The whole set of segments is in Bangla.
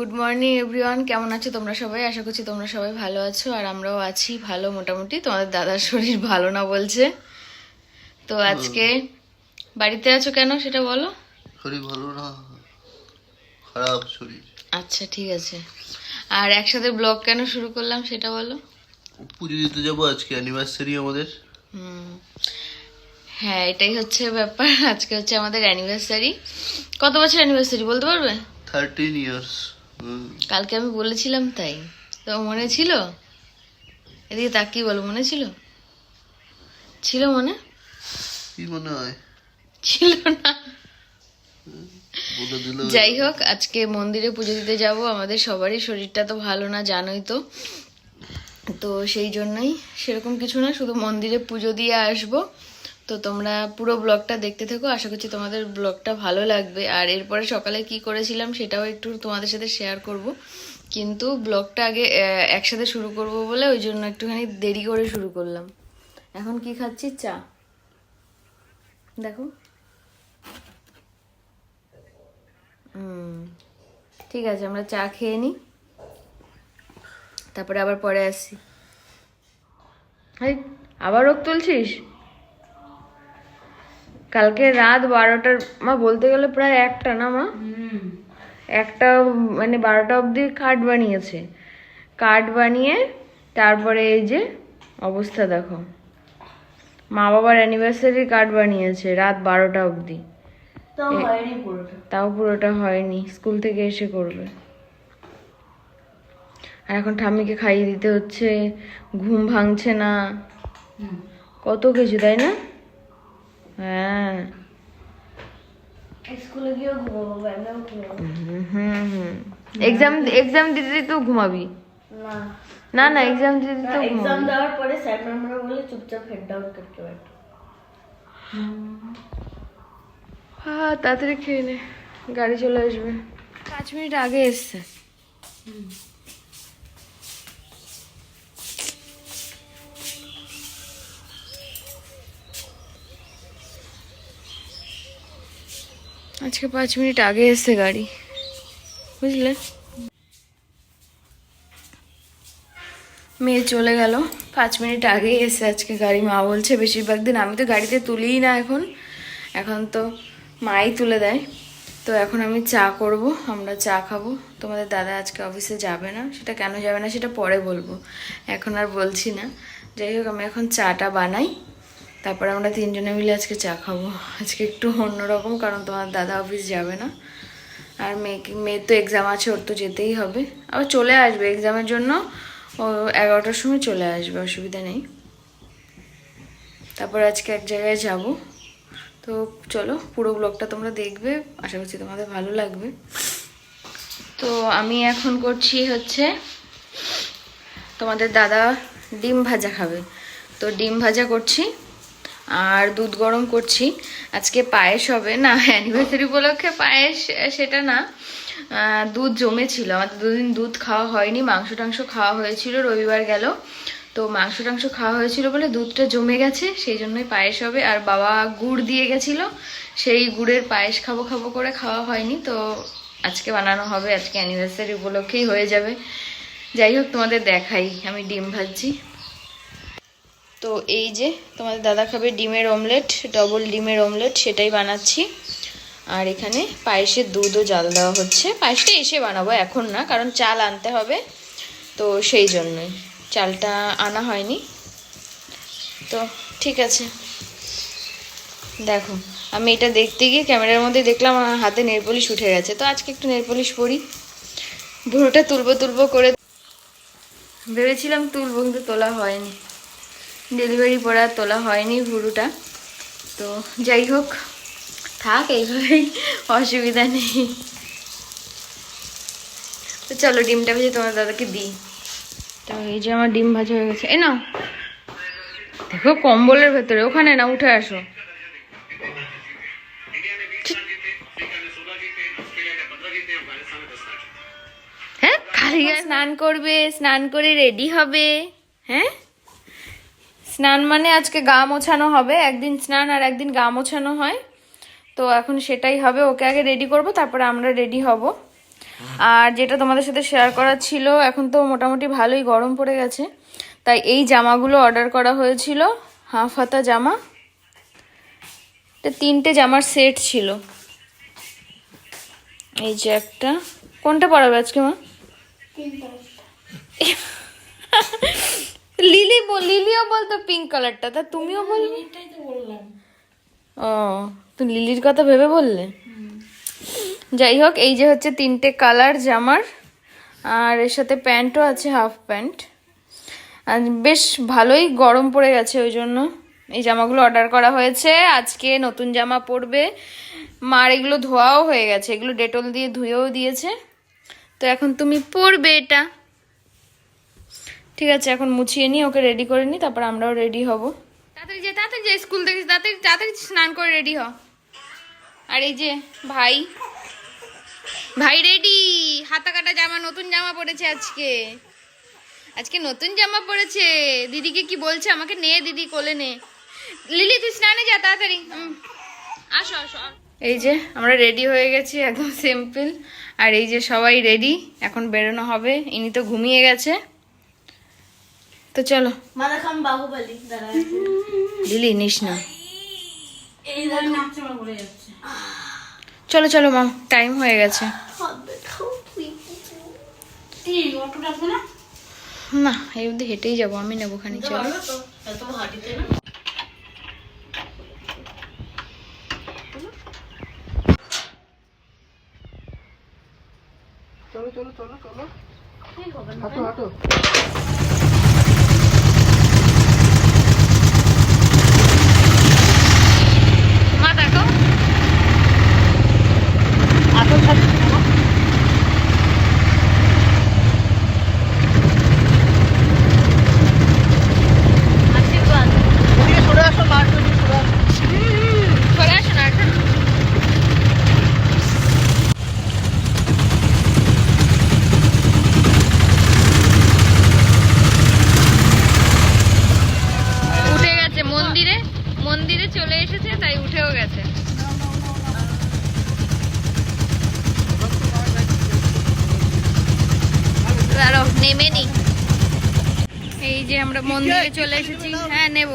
গুড মর্নিং এভরিওয়ান কেমন আছো তোমরা সবাই? আশা করছি তোমরা সবাই ভালো আছো আর আমরাও আছি ভালো মোটামুটি। তোমাদের দাদার শরীর ভালো না বলছে। তো আজকে বাড়িতে আছো কেন সেটা বলো? শরীর ভালো না খারাপ শরীর। আচ্ছা ঠিক আছে। আর একসাথে ব্লগ কেন শুরু করলাম সেটা বলো? পুজো দিতে যাব আজকে অ্যানিভার্সারি আমাদের। হুম। হ্যাঁ এটাই হচ্ছে ব্যাপার। আজকে হচ্ছে আমাদের অ্যানিভার্সারি কত বছর অ্যানিভার্সারি বলতে পারবে? থার্টিন ইয়ার্স কালকে আমি বলেছিলাম তাই। তো মনে ছিল? এদিকে তাকিয়ে বলো মনে ছিল? ছিল মনে? কি মনে হয়? ছিল না। যাই হোক আজকে মন্দিরে পুজো দিতে যাব। আমাদের সবারই শরীরটা তো ভালো না জানোই তো। তো সেই জন্যই সেরকম কিছু না শুধু মন্দিরে পুজো দিয়ে আসব। তো তোমরা পুরো ব্লগটা দেখতে থেকো। আশা করছি তোমাদের ব্লগটা ভালো লাগবে। আর এরপরে সকালে কি করেছিলাম সেটাও একটু তোমাদের সাথে শেয়ার করব। কিন্তু ব্লগটা আগে একসাথে শুরু করব বলে ওই জন্য একটুখানি দেরি করে শুরু করলাম। এখন কি খাচ্ছি? চা। দেখো। ঠিক আছে, আমরা চা খেয়ে নিই তারপরে আবার পরে হাই আবার রোগ তুলছিস? কালকে রাত বারোটার মা বলতে গেলে প্রায় একটা না মা? একটা মানে বারোটা অবধি কার্ড বানিয়েছে। কার্ড বানিয়ে তারপরে এই যে অবস্থা দেখো। মা বাবার অ্যানিভার্সারি কার্ড বানিয়েছে রাত বারোটা অবধি। তাও পুরোটা। হয়নি স্কুল থেকে এসে করবে। আর এখন ঠাম্মিকে খাইয়ে দিতে হচ্ছে ঘুম ভাঙছে না। কত কিছু তাই না? হ্যাঁ। এক্সাম এক্সাম দিতে দিতেও ঘুমাবি? না। না না এক্সাম দিতে দিতেও চুপচাপ হেড ডাউন তাড়াতাড়ি খেয়ে নে গাড়ি চলে আসবে। পাঁচ মিনিট আগে এসছে। হুম। আজকে পাঁচ মিনিট আগে এসছে গাড়ি। বুঝলে? মেয়ে চলে গেল। পাঁচ মিনিট আগেই এসে আজকে গাড়ি। মা বলছে, বেশিরভাগ দিন আমি তো গাড়িতে তুলিই না এখন। এখন তো মাই তুলে দেয়। তো এখন আমি চা করব, আমরা চা খাব। তোমাদের দাদা আজকে অফিসে যাবে না। সেটা কেন যাবে না সেটা পরে বলব। এখন আর বলছি না। যাই হোক, আমি এখন চাটা বানাই। তারপরে আমরা তিনজনে মিলে আজকে চা খাব। আজকে একটু অন্যরকম, কারণ তোমার দাদা অফিস যাবে না। আর মেয়েকে মেয়ের তো এক্সাম আছে, ওর তো যেতেই হবে। আবার চলে আসবে এক্সামের জন্য। ও এগারোটার সময় চলে আসবে, অসুবিধা নেই। তারপর আজকে এক জায়গায় যাব। তো চলো, পুরো ব্লগটা তোমরা দেখবে। আশা করছি তোমাদের ভালো লাগবে। তো আমি এখন করছি হচ্ছে, তোমাদের দাদা ডিম ভাজা খাবে। তো ডিম ভাজা করছি। আর দুধ গরম করছি। আজকে পায়েস হবে। না অ্যানিভার্সারি উপলক্ষে পায়েস, সেটা না। দুধ জমেছিল। আমাদের দুদিন দুধ খাওয়া হয়নি। মাংস টাংস খাওয়া হয়েছিল, রবিবার গেল। তো মাংস টাংস খাওয়া হয়েছিল বলে দুধটা জমে গেছে, সেই জন্যই পায়েস হবে। আর বাবা গুড় দিয়ে গেছিল, সেই গুড়ের পায়েস খাব খাব করে খাওয়া হয়নি। তো আজকে বানানো হবে। আজকে অ্যানিভার্সারি উপলক্ষেই হয়ে যাবে। যাই হোক, তোমাদের দেখাই। আমি ডিম ভাজছি। তো এই যে তোমাদের দাদা খাবে ডিমের অমলেট ডবল ডিমের অমলেট, সেটাই বানাচ্ছি। আর এখানে পায়েসের দুধও জাল দেওয়া হচ্ছে। পায়েসটা এসে বানাবো এখন না, কারণ চাল আনতে হবে, তো সেই জন্যই। চালটা আনা হয়নি। তো ঠিক আছে। দেখো, আমি এটা দেখতে গিয়ে ক্যামেরার মধ্যে দেখলাম, আমার হাতে নেল পলিশ উঠে গেছে। তো আজকে একটু নেল পলিশ পরি। ভুরোটা তুলবো তুলবো করে। ভেবেছিলাম তুলবো, কিন্তু তোলা হয়নি। ডেলিভারি পরে তোলা হয়নি ভুরুটা তো যাই হোক থাক এইভাবেই অসুবিধা নেই। তো চলো ডিমটা ভেজে তোমার দাদাকে দিই। তো এই যে আমার ডিম ভাজা হয়ে গেছে। এ নাও। দেখো কম্বলের ভেতরে ওখানে না উঠে আসো। হ্যাঁ খালি গায়ে স্নান করবে স্নান করে রেডি হবে। হ্যাঁ? স্নান মানে আজকে গা মোছানো হবে একদিন স্নান আর একদিন গা মোছানো হয়। তো এখন সেটাই হবে ওকে আগে রেডি করব তারপরে আমরা রেডি হব। আর যেটা তোমাদের সাথে শেয়ার করা ছিল এখন তো মোটামুটি ভালোই গরম পড়ে গেছে। তাই এই জামাগুলো অর্ডার করা হয়েছিল হাফ হাতা জামা। তিনটে জামার সেট ছিল। এই যে একটা। কোনটা পড়াবে আজকে মা? লিলি বল লিলিও বলতো পিঙ্ক কালারটা তা তুমিও বলবে? ও তুমি লিলির কথা ভেবে বললে? যাই হোক এই যে হচ্ছে তিনটে কালার জামার আর এর সাথে প্যান্টও আছে হাফ প্যান্ট আর বেশ ভালোই গরম পড়ে গেছে ওই জন্য। এই জামাগুলো অর্ডার করা হয়েছে আজকে নতুন জামা পরবে। মার এগুলো ধোয়াও হয়ে গেছে এগুলো ডেটল দিয়ে ধুয়েও দিয়েছে। তো এখন তুমি পরবে এটা। ঠিক আছে এখন মুছিয়ে নিই ওকে রেডি করে নিই তারপর আমরাও রেডি হব। তাড়াতাড়ি যে তাড়াতাড়ি যে স্কুল থেকে তাড়াতাড়ি তাড়াতাড়ি স্নান করে রেডি হ। আর এই যে ভাই। ভাই রেডি হাতা কাটা জামা নতুন জামা পড়েছে আজকে। আজকে নতুন জামা পড়েছে। দিদিকে কি বলছে? আমাকে নে দিদি কোলে নে। লিলি তুই স্নানে যা তাড়াতাড়ি। আসো আসো এই যে আমরা রেডি হয়ে গেছি একদম সিম্পল আর এই যে সবাই রেডি এখন বেরোনো হবে। ইনি তো ঘুমিয়ে গেছে। তো চলো। লিলি নিস না। চলো চলো মা টাইম হয়ে গেছে। না? না এই অবধি হেঁটেই যাব আমি নেব খানি চলো। চলো চলো চলো চলো। হাঁটো হাঁটো মা দেখো আশীর্বাদ ওদিকে সরে আসো মার ওদিকে সরে আসো চলে আসো না এখন উঠে গেছে মন্দিরে মন্দিরে চলে এসেছে তাই উঠেও গেছে দাঁড়াও নেমে নি এই যে আমরা মন্দিরে চলে এসেছি। হ্যাঁ নেব।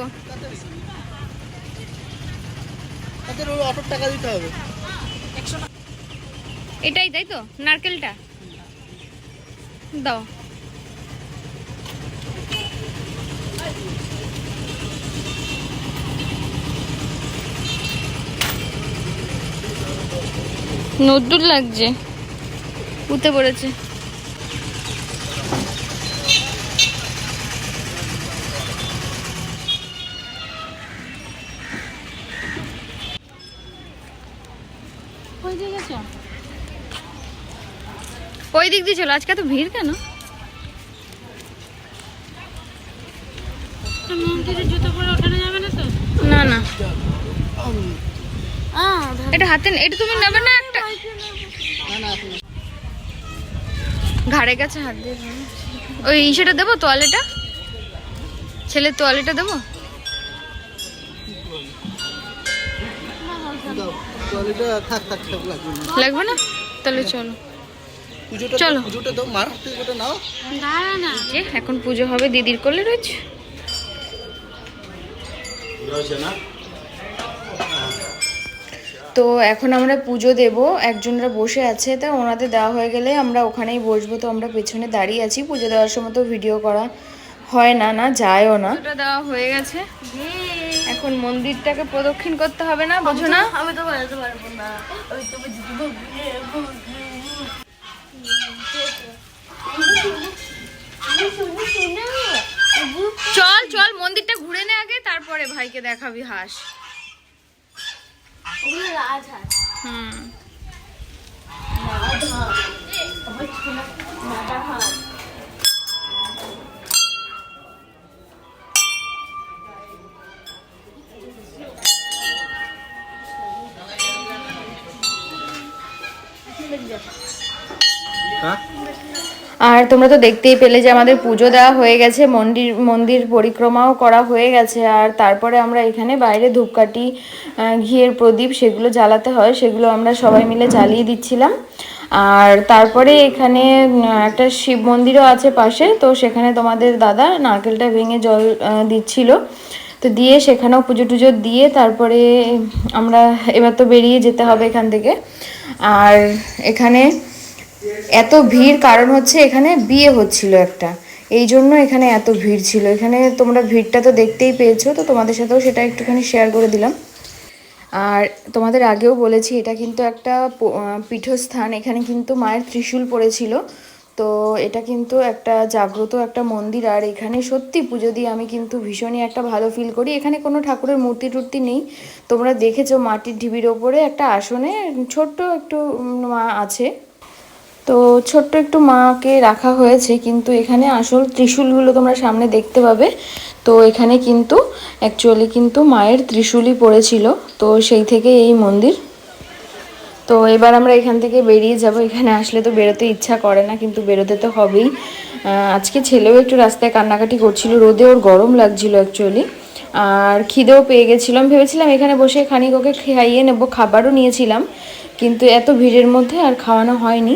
তাদের ওই অটোর টাকা দিতে হবে। এটাই তাই তো? নারকেলটা? দাও। নদ্দুর লাগছে। উঠে পড়েছে ওই দিকে চল ওই দিক দিয়ে চলো আজকে তো ভিড় কেন না না এটা হাতে এটা তুমি নেবে না একটা ঘাড়ে কাছে হাত দিয়ে। ওই সেটা দেবো তোয়ালেটা দেবো লাগবে না তাহলে চলো পুজোটা চলো। পুজোটা দাও। মার হাত ওটা নাও। না যে এখন পুজো হবে দিদির কোলে রয়েছে? তো এখন আমরা পুজো দেব। একজনরা বসে আছে তা ওনাদের দেওয়া হয়ে গেলে আমরা ওখানেই বসবো। তো আমরা পেছনে দাঁড়িয়ে আছি। পুজো দেওয়ার সময় তো ভিডিও করা হয় না না যায়ও না। দেওয়া হয়ে গেছে। এখন মন্দিরটাকে প্রদক্ষিণ করতে হবে না? বোঝো না? আমি তো পারব না। আমি তো চল চল মন্দিরটা ঘুরে নে আগে তারপরে ভাইকে দেখাবি হাঁস। হম। আর তোমরা তো দেখতেই পেলে যে আমাদের পুজো দেওয়া হয়ে গেছে, মন্দির মন্দির পরিক্রমাও করা হয়ে গেছে। আর তারপরে আমরা এখানে বাইরে ধূপকাঠি ঘিয়ের প্রদীপ সেগুলো জ্বালাতে হয়, সেগুলো আমরা সবাই মিলে জ্বালিয়ে দিচ্ছিলাম। আর তারপরে এখানে একটা শিব মন্দিরও আছে পাশে, তো সেখানে তোমাদের দাদা নারকেলটা ভেঙে জল দিচ্ছিল। তো দিয়ে সেখানেও পুজো টুজো দিয়ে তারপরে আমরা, এবার তো বেরিয়ে যেতে হবে এখান থেকে। আর এখানে এত ভিড় কারণ হচ্ছে এখানে বিয়ে হচ্ছিল একটা। এই জন্য এখানে এত ভিড় ছিল। এখানে তোমরা ভিড়টা তো দেখতেই পেয়েছ, তো তোমাদের সাথেও সেটা একটুখানি শেয়ার করে দিলাম। আর তোমাদের আগেও বলেছি, এটা কিন্তু একটা পীঠস্থান। এখানে কিন্তু মায়ের ত্রিশূল পড়েছিল। তো এটা কিন্তু একটা জাগ্রত একটা মন্দির। আর এখানে সত্যি পুজো দিয়ে আমি কিন্তু ভীষণই একটা ভালো ফিল করি। এখানে কোনো ঠাকুরের মূর্তি টুর্তি নেই। তোমরা দেখেছ মাটির ঢিবির ওপরে একটা আসনে, ছোট্ট একটু মা আছে। তো ছোট্ট একটু মাকে রাখা হয়েছে, কিন্তু এখানে আসল ত্রিশূলগুলো তোমরা সামনে দেখতে পাবে। তো এখানে কিন্তু অ্যাকচুয়ালি কিন্তু মায়ের ত্রিশূলই পড়েছিল, তো সেই থেকে এই মন্দির। তো এবার আমরা এখান থেকে বেরিয়ে যাব, এখানে আসলে তো বেরোতে ইচ্ছা করে না, কিন্তু বেরোতে তো হবেই। আজকে ছেলেও একটু রাস্তায় কান্নাকাটি করছিল, রোদে ওর গরম লাগছিল অ্যাকচুয়ালি আর খিদেও পেয়ে গেছিলাম ভেবেছিলাম এখানে বসে খানিক ওকে খাইয়ে নেব, খাবারও নিয়েছিলাম, কিন্তু এত ভিড়ের মধ্যে আর খাওয়ানো হয়নি।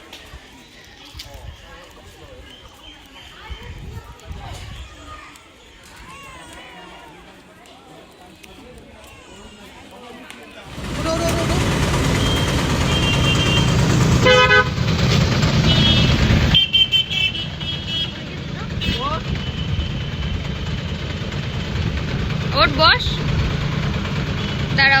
ওঠো, ওঠো, ওঠো, ওঠো। ওর বস দাঁড়াও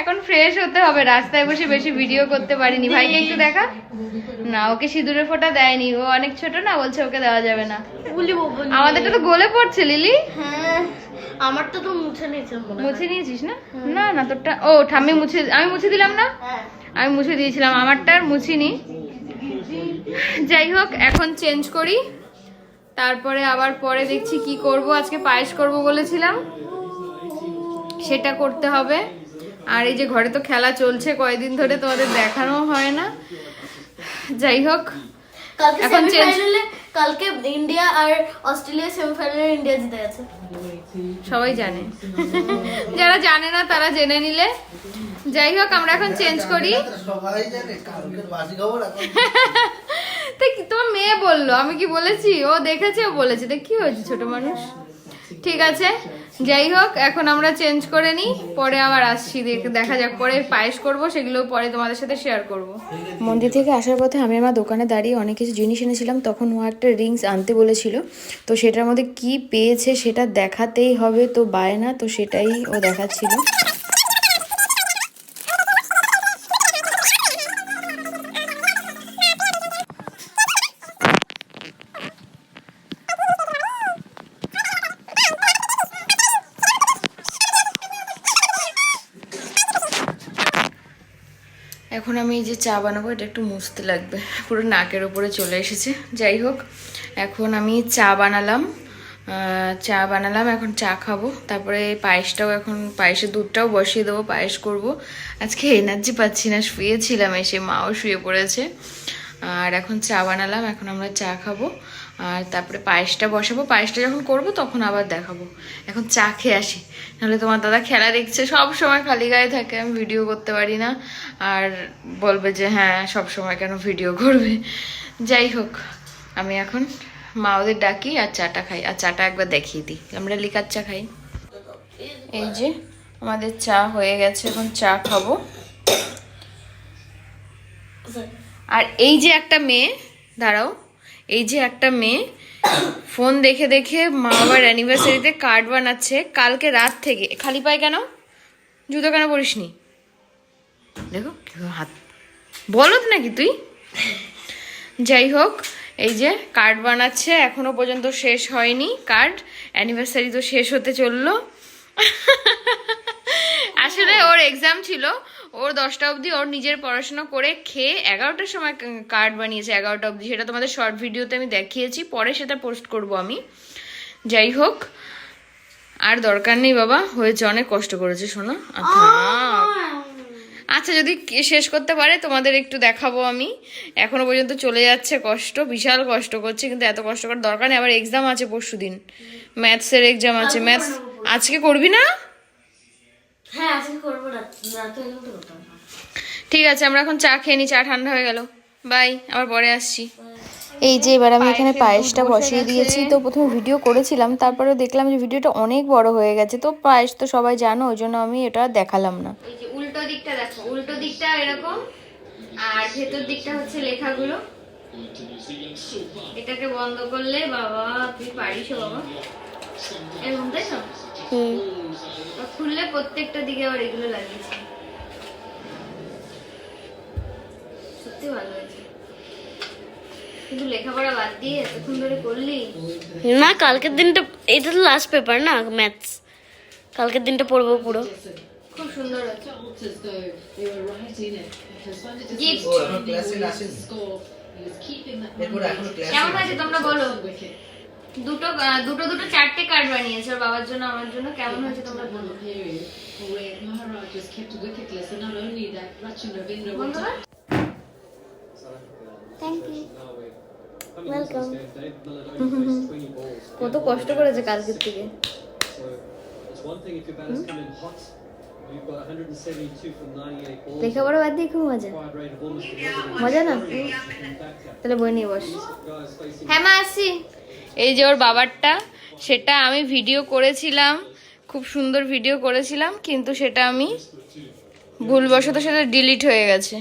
এখন ফ্রেশ হতে হবে রাস্তায় বসে বেশি ভিডিও করতে পারিনি। ভাইকে একটু দেখা। না ওকে সিঁদুরের ফোঁটা দেয়নি। ও অনেক ছোট না বলছে ওকে দেওয়া যাবে না। আমাদেরটা তো গলে পড়ছে লিলি। হ্যাঁ আমারটা তো মুছে মুছে নিয়েছিস না? না না তোরটা ও ঠাম্মি মুছে আমি মুছে দিলাম না? হ্যাঁ। আমি মুছে দিয়েছিলাম আমারটা আর মুছিনি। যাই হোক এখন চেঞ্জ করি। তারপরে আবার পরে দেখছি কি করব আজকে পায়েস করব বলেছিলাম। সেটা করতে হবে। আর এই যে ঘরে তো খেলা চলছে কয়দিন ধরে তোমাদের দেখানো হয় না। যাই হোক কালকে এখন কালকে ইন্ডিয়া আর অস্ট্রেলিয়া সেমিফাইনালে ইন্ডিয়া জিতে গেছে। সবাই জানে। যারা জানে না তারা জেনে নিলে। যাই হোক আমরা এখন চেঞ্জ করি। সবাই জানে কালকের বাসি খবর এখন। তা কি তোমার মেয়ে বলল আমি কি বলেছি? ও দেখেছে ও বলেছে। কি হয়েছে ছোট মানুষ? ঠিক আছে। যাই হোক, এখন আমরা চেঞ্জ করে নিই, পরে আবার আসছি, দেখ- যাক, পরে পায়েস করব সেগুলো পরে তোমাদের সাথে শেয়ার করব। মন্দির থেকে আসার পথে আমি আমার দোকানে দাঁড়িয়ে অনেক কিছু জিনিস এনেছিলাম, তখন ও একটা রিংস আনতে বলেছিল। তো সেটার মধ্যে কি পেয়েছে সেটা দেখাতেই হবে, তো বায় না তো সেটাই ও দেখাচ্ছিল। এখন আমি এই যে চা বানাবো, এটা একটু মুছতে লাগবে। পুরো নাকের ওপরে চলে এসেছে। যাই হোক, এখন আমি চা বানালাম। চা বানালাম, এখন চা খাব। তারপরে পায়েসটাও এখন, পায়েসের দুধটাও বসিয়ে দেবো, পায়েস করব। আজকে এনার্জি পাচ্ছি না, শুয়েছিলাম এসে, মাও শুয়ে পড়েছে। আর এখন চা বানালাম, এখন আমরা চা খাব। আর তারপরে পায়েসটা বসাবো, পায়েসটা যখন করব তখন আবার দেখাবো। এখন চা খেয়ে আসি। নাহলে তোমার দাদা খেলা দেখছে, সব সময় খালি গায়ে থাকে, আমি ভিডিও করতে পারি না। আর বলবে যে হ্যাঁ সব সময় কেন ভিডিও করবে? যাই হোক, আমি এখন মা ওদের ডাকি আর চাটা খাই। আর চাটা একবার দেখিয়ে দিই। আমরা লিকার চা খাই। এই যে, আমাদের চা হয়ে গেছে, এখন চা খাব। আর এই যে একটা মেয়ে, দাঁড়াও। এই যে একটা মেয়ে, ফোন দেখে দেখে মা বাবার অ্যানিভার্সারিতে কার্ড বানাচ্ছে। কালকে রাত থেকে। খালি পায় কেন? জুতো কেন পরিসনি? দেখো, কীভাবে হাত বলত নাকি তুই? যাই হোক, এই যে কার্ড বানাচ্ছে, এখনও পর্যন্ত শেষ হয়নি কার্ড অ্যানিভার্সারি তো শেষ হতে চলল। আসলে ওর এক্সাম ছিল। ওর দশটা অবধি ওর নিজের পড়াশোনা করে খেয়ে এগারোটার সময় কার্ড বানিয়েছে এগারোটা অবধি। সেটা তোমাদের শর্ট ভিডিওতে আমি দেখিয়েছি পরে সেটা পোস্ট করব আমি। যাই হোক আর দরকার নেই বাবা হয়েছে অনেক কষ্ট করেছে শোনো। আচ্ছা। যদি কে- শেষ করতে পারে তোমাদের একটু দেখাবো আমি। এখনও পর্যন্ত চলে যাচ্ছে কষ্ট বিশাল কষ্ট করছে কিন্তু এত কষ্ট করার দরকার নেই। আবার এক্সাম আছে পরশু দিন ম্যাথসের এক্সাম আছে। ম্যাথস আজকে করবি না? হ্যাঁ আজকে করব রাতে করতাম ঠিক আছে আমরা এখন চা খেয়ে নি চা ঠান্ডা হয়ে গেল। বাই আবার পরে আসছি। এই যে এবার আমি এখানে পায়েসটা বসিয়ে দিয়েছি। তো প্রথমে ভিডিও করেছিলাম তারপরে দেখলাম যে ভিডিওটা অনেক বড় হয়ে গেছে। তো পায়েস তো সবাই জানো ওই জন্য আমি এটা দেখালাম না। এই যে উল্টো দিকটা দেখো উল্টো দিকটা এরকম আর ভেতর দিকটা হচ্ছে লেখাগুলো। এটাকে বন্ধ করলে বাবা তুই পারিস বাবা। এরকম তাই খুললে প্রত্যেকটা দিকে আবার এগুলো লাগিয়েছে। সত্যি ভালো হয়েছে। কিন্তু লেখাপড়া বাদ দিয়ে এতক্ষণ ধরে করলি? না কালকের দিনটা এটা তো লাস্ট পেপার না ম্যাথস কালকের দিনটা পড়ব পুরো। খুব সুন্দর কেমন হয়েছে তোমরা বলো. দুটো দুটো দুটো চারটে কার্ড বানিয়েছে বাবার জন্য আমার জন্য কেমন হয়েছে তোমরা বলো কত কষ্ট করেছে কালকের থেকে লেখাপড়া বাদ দিয়ে খুব মজা Acquired rate of almost 11. মজা না. তাহলে বই নিয়ে বস হ্যাঁ মা আসি এই যে ওর বাবারটা সেটা আমি ভিডিও করেছিলাম খুব সুন্দর ভিডিও করেছিলাম কিন্তু সেটা আমি ভুলবশত সেটা ডিলিট হয়ে গেছে।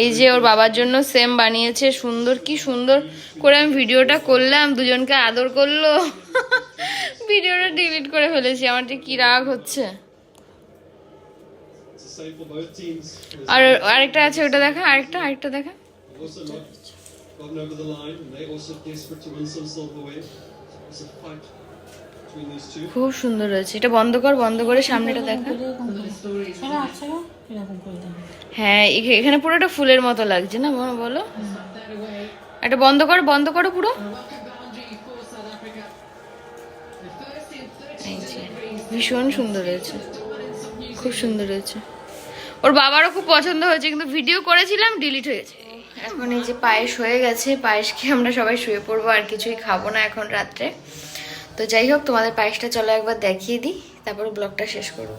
এই যে ওর বাবার জন্য সেম বানিয়েছে, সুন্দর, কি সুন্দর করে আমি ভিডিওটা করলাম, দুজনকে আদর করল। ভিডিওটা ডিলিট করে ফেলেছি, আমার কি রাগ হচ্ছে। আর আরেকটা আছে, ওটা দেখা, আরেকটা আরেকটা দেখা। খুব সুন্দর হয়েছে এটা বন্ধ কর বন্ধ করে সামনেটা দেখা। হ্যাঁ এখ- এখানে পুরোটা ফুলের মতো লাগছে না বলো বলো? এটা বন্ধ কর বন্ধ করো পুরো। boundary for South Africa. The first in 30 এই যে, ভীষণ সুন্দর হয়েছে খুব সুন্দর হয়েছে ওর বাবারও খুব পছন্দ হয়েছে কিন্তু ভিডিও করেছিলাম ডিলিট হয়েছে এখন এই যে পায়েস হয়ে গেছে পায়েস খেয়ে আমরা সবাই শুয়ে পড়ব আর কিছুই খাব না এখন রাত্রে। তো যাই হোক, তোমাদের পায়েসটা চলো একবার দেখিয়ে দিই, তারপর ব্লগটা শেষ করব।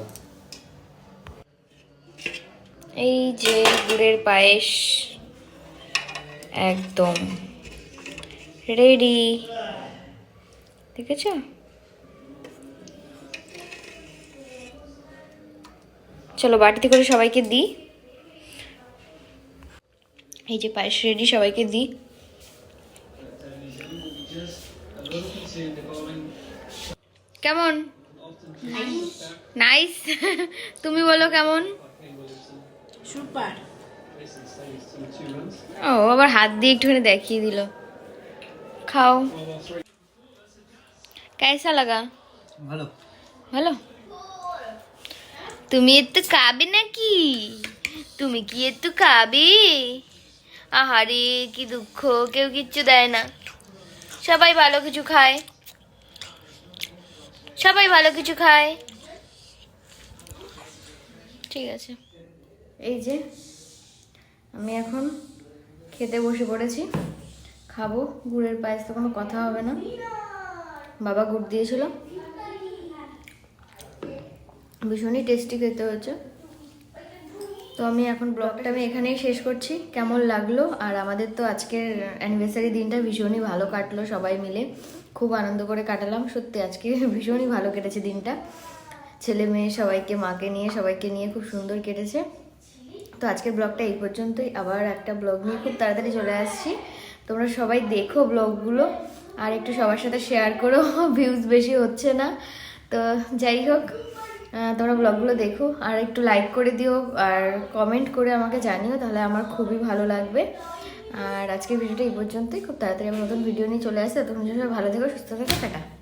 এই যে গুড়ের পায়েস, একদম রেডি দেখেছ? চলো বাটিতে করে সবাইকে দিই। এই যে পায়েস রেডি সবাইকে দিই। কেমন? নাইস তুমি বলো কেমন? সুপার ও আবার হাত দিয়ে একটুখানি দেখিয়ে দিল। খাও। কেসা লাগা? ভালো। ভালো? তুমি একটু খাবে নাকি? তুমি কি একটু খাবে? আহারে কি দুঃখ কেউ কিচ্ছু দেয় না। সবাই ভালো কিছু খায়। সবাই ভালো কিছু খায়। ঠিক আছে। এই যে, আমি এখন খেতে বসে পড়েছি। খাব, গুড়ের পায়েস তো কোনো কথা হবে না। বাবা গুড় দিয়েছিল। ভীষণই টেস্টি খেতে হয়েছে। তো আমি এখন ব্লগটা আমি এখানেই শেষ করছি। কেমন লাগল? আর আমাদের তো আজকের অ্যানিভার্সারি দিনটা ভীষণই ভালো কাটলো সবাই মিলে। খুব আনন্দ করে কাটালাম। সত্যি আজকে ভীষণই ভালো কেটেছে দিনটা। ছেলে মেয়ে সবাইকে, মাকে নিয়ে সবাইকে নিয়ে খুব সুন্দর কেটেছে। তো আজকের ব্লগটা এই পর্যন্তই। আবার একটা ব্লগ নিয়ে খুব তাড়াতাড়ি চলে আসছি। তোমরা সবাই দেখো ব্লগগুলো আর একটু সবার সাথে শেয়ার করো। ভিউজ বেশি হচ্ছে না। তো যাই হোক তোমরা ব্লগগুলো দেখো আর একটু লাইক করে দিও। আর কমেন্ট করে আমাকে জানিও, তাহলে আমার খুবই ভালো লাগবে। আর আজকের ভিডিওটা এই পর্যন্তই। খুব তাড়াতাড়ি আমি নতুন ভিডিও নিয়ে চলে আসে। তখন ভালো থেকো, সুস্থ থেকো, টাটা।